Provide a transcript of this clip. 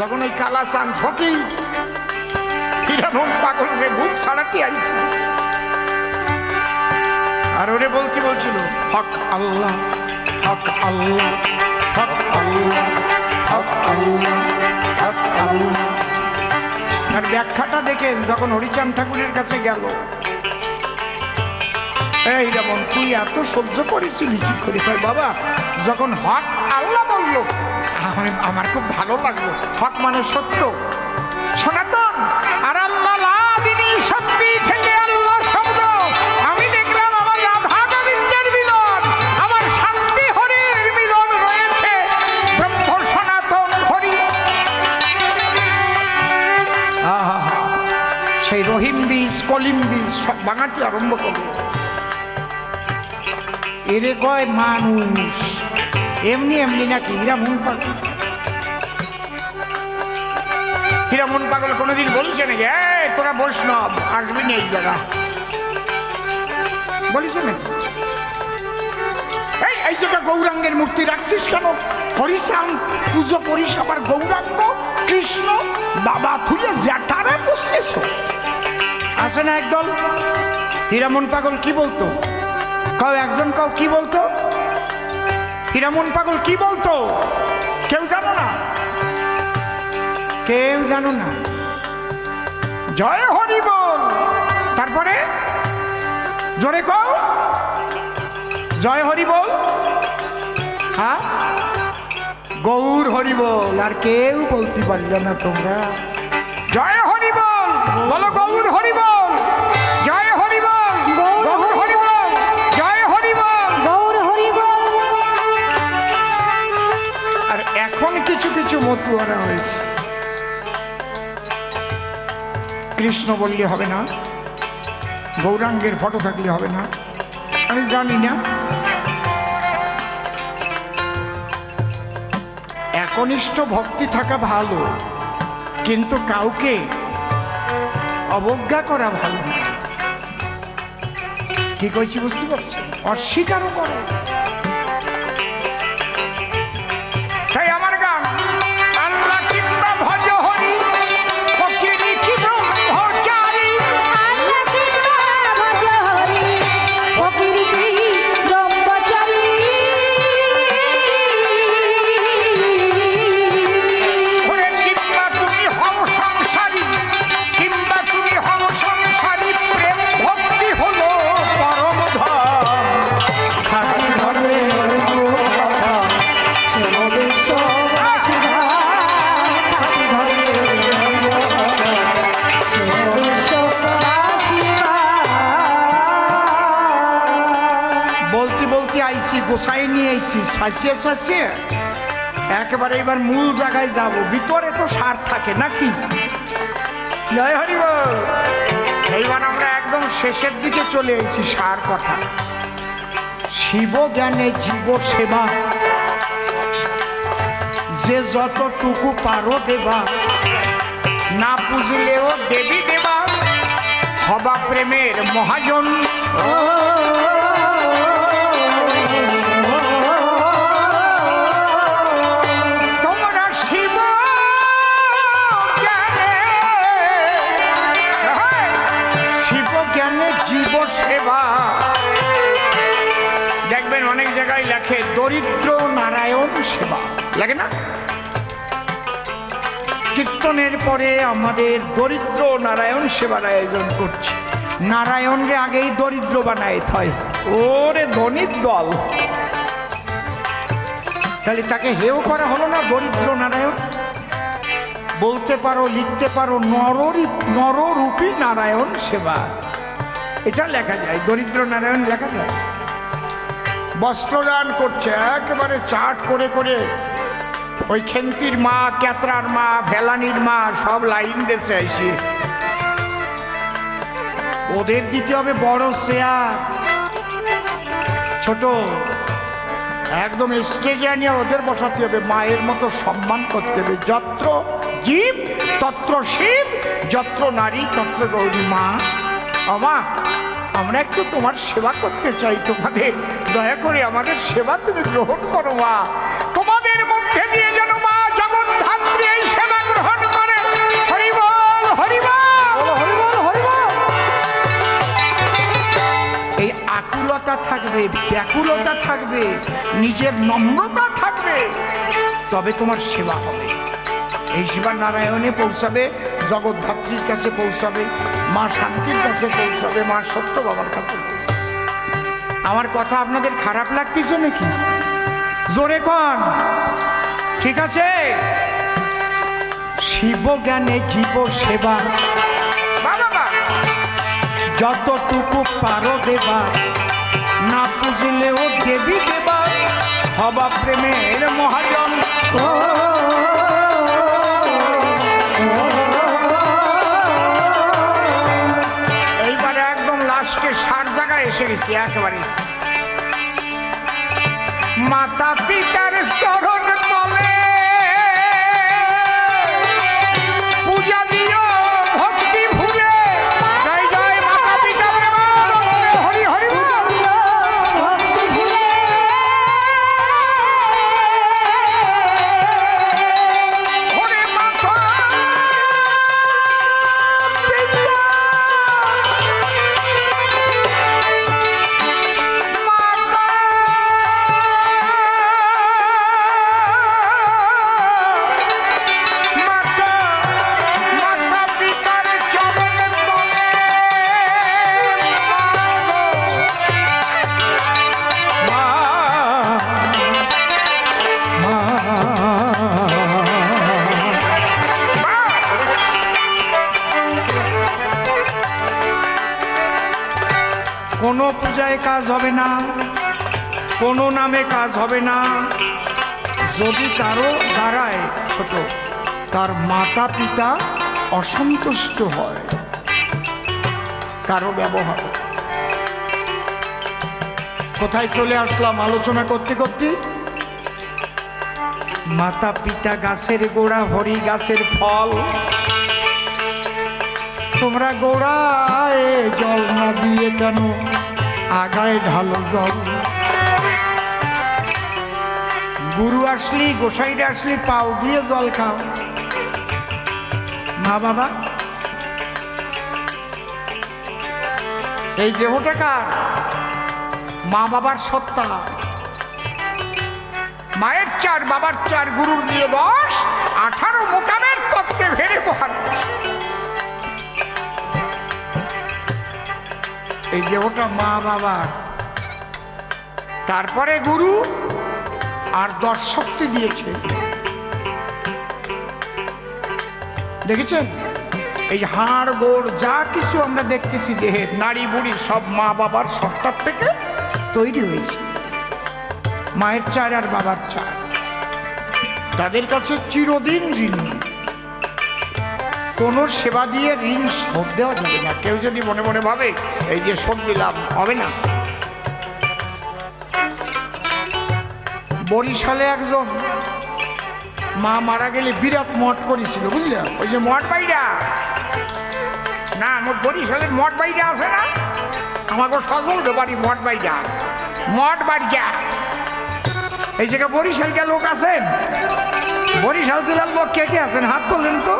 যখন ওই কালা চান ফকি হিরামন পাগলকে ভূত ছাড়াতে আইছে। আর ওরে বলতে বলছিল, হক আল্লাহ হক আল্লাহ হক আল্লাহ হক আল্লাহ হক আল্লাহ। আর ব্যাখ্যাটা দেখেন, যখন হরিচাঁদ ঠাকুরের কাছে গেল, এই যেমন তুই এত সহ্য করেছিলি কি করে? বাবা, যখন হক আল্লাহ বলল আমি আমার খুব ভালো লাগল। হক মানে সত্য। সনাতন আর আল্লাহ শক্তি থেকে আল্লাহ শব্দ। আমি দেখলাম আমার রাধা গোবিন্দের মিলন, আমার শান্তি হরির মিলন রয়েছে। ব্রহ্ম, সনাতন, হরি। সেই রহিম বীজ, কলিম বীজ বাঙাটি আরম্ভ করল। এরে কয় মানুষ। এমনি এমনি নাকি হীরামন পাগল। হীরামন পাগল কোনোদিন বলছে নাকি? এই, তোরা বৈষ্ণব আসবি না এই জায়গা। বলিস নাকি? এই এই জায়গা গৌরাঙ্গের মূর্তি রাখছিস কেন? হরিশাম পুজো করিস আবার গৌরাঙ্গ, কৃষ্ণ, বাবা তুলে জ্যাঠারে বসতেছ। আসে না একদল। হীরামন পাগল কি বলতো? কাউ একজন কাউ কি বলতো? হীরামন পাগল, কি বলতো? কেউ জানো না? কেউ জানো না? জয় হরি বল। তারপরে? জোরে কও। জয় হরি বল। হ্যাঁ? গৌর হরি বল, আর কেউ বলতে পারল না তোমরা। জয় হরি বল। বলো কিছু মতুয়ারা হয়েছে। কৃষ্ণ বললে হবে না, গৌরাঙ্গের ফটো থাকলে হবে না, আমি জানি না। একনিষ্ঠ ভক্তি থাকা ভালো, কিন্তু কাউকে অবজ্ঞা করা ভালো না। কি কইছি বুঝতে পারছি অস্বীকারও করে। আইছি শাসিয়ে শাসিয়ে একেবারে এবার মূল জায়গায় যাব। ভিতরে তো সার থাকে নাকি? জয় হরি বল। এইবার আমরা একদম শেষের দিকে চলে এসেছি সার কথা। শিব জ্ঞানে জীব সেবা। যে যতটুকু পারো দেবা। না পুজলেও দেবী দেবা। হবা প্রেমের মহাজন। অনেক লেখে দরিদ্র নারায়ণ সেবা। লাগে না? কীর্তনের পরে আমাদের দরিদ্র নারায়ণ সেবার আয়োজন করছে। নারায়ণরে আগেই দরিদ্র বানায় হয়। ওরে ধনির দল। তাহলে তাকে হেও করা হলো না দরিদ্র নারায়ণ? বলতে পারো, লিখতে পারো, নররূপী নররূপী নারায়ণ সেবা। এটা লেখা যায়, দরিদ্র নারায়ণ লেখা যায়। বস্ত্রদান করছে, একেবারে চাট করে করে। ওই খেন্তির মা, ক্যাতরার মা, ভেলানির মা, সব লাইন দেশে আইসি। ওদের দিতে হবে বড় চেয়ার ছোট, একদম স্টেজে আনিয়ে ওদের বসাতে হবে। মায়ের মতো সম্মান করতে হবে। যত্র জীব, তত্র শিব, যত্র নারী, তত্র গৌরী মা। আমা আমরা একটু তোমার সেবা করতে চাই তোমাদের দয়া করে আমাদের সেবা তুমি গ্রহণ করো মা। তোমাদের মধ্যে দিয়ে যেন মা যেমন সেবা গ্রহণ করে। হরিবল হরিবল এই আকুলতা থাকবে ব্যাকুলতা থাকবে নিজের নম্রতা থাকবে তবে তোমার সেবা হবে। এই সেবা নারায়ণে পৌঁছাবে জগদ্ধাত্রীর কাছে পৌঁছাবে মা শান্তির কাছে পৌঁছাবে মা সত্য বাবার কাছে। আমার কথা আপনাদের খারাপ লাগতেছে নাকি? জোরে কন। ঠিক আছে? শিব জ্ঞানে জীব সেবা। বাবা যতটুকু পারো দেবা না পুজলেও দেবী দেবা হবা প্রেমের মহাজন। এইবারে এসে গেছি একেবারে। মাতা পিতার চরণ হবে না। কোনো নামে কাজ হবে না। যদি কারও দাঁড়ায় ছোট, তার মাতা পিতা অসন্তুষ্ট হয়, কারও ব্যবহার। কোথায় চলে আসলাম আলোচনা করতে করতে? মাতা পিতা গাছের গোড়া, হরি গাছের ফল। তোমরা গোড়ায় জল না দিয়ে কেন আগায় ঢালো জল। গুরু আসলি, গোসাইটা আসলি পাও দিয়ে জল খাও। মা বাবা। এই দেহটা কার? মা বাবার সত্তা মায়ের চার, বাবার চার গুরুর দিয়ে দশ আঠারো মোকামের তত্ত্বে ভেড়ে বহার এই দেহটা মা বাবার। তারপরে গুরু আর দশ শক্তি দিয়েছে। দেখেছেন? এই হাড়, গোড়, যা কিছু আমরা দেখতেছি, দেহের নারী বুড়ি সব মা বাবার সত্তার থেকে তৈরি হয়েছে। মায়ের চার আর বাবার চার। তাদের কাছে চিরদিন ঋণী। কোনো সেবা দিয়ে ঋণ শোধ দেওয়া যাবে না। কেউ যদি মনে মনে ভাবে, এই যে শোধ দিলাম, হবে না। বরিশালে একজন মা মারা গেলে বিরাট মঠ করেছিল, বুঝলে? ওই যে মঠ বাইরা। না, আমার বরিশালের মঠ বাইরা আছে না? আমাকে সজল বাড়ি মঠ বাইরা। মঠ বাড়িয়া এই জায়গায় বরিশাল লোক আছেন? বরিশাল জেলার লোক কে কে আছেন? হাত তোলেন তো।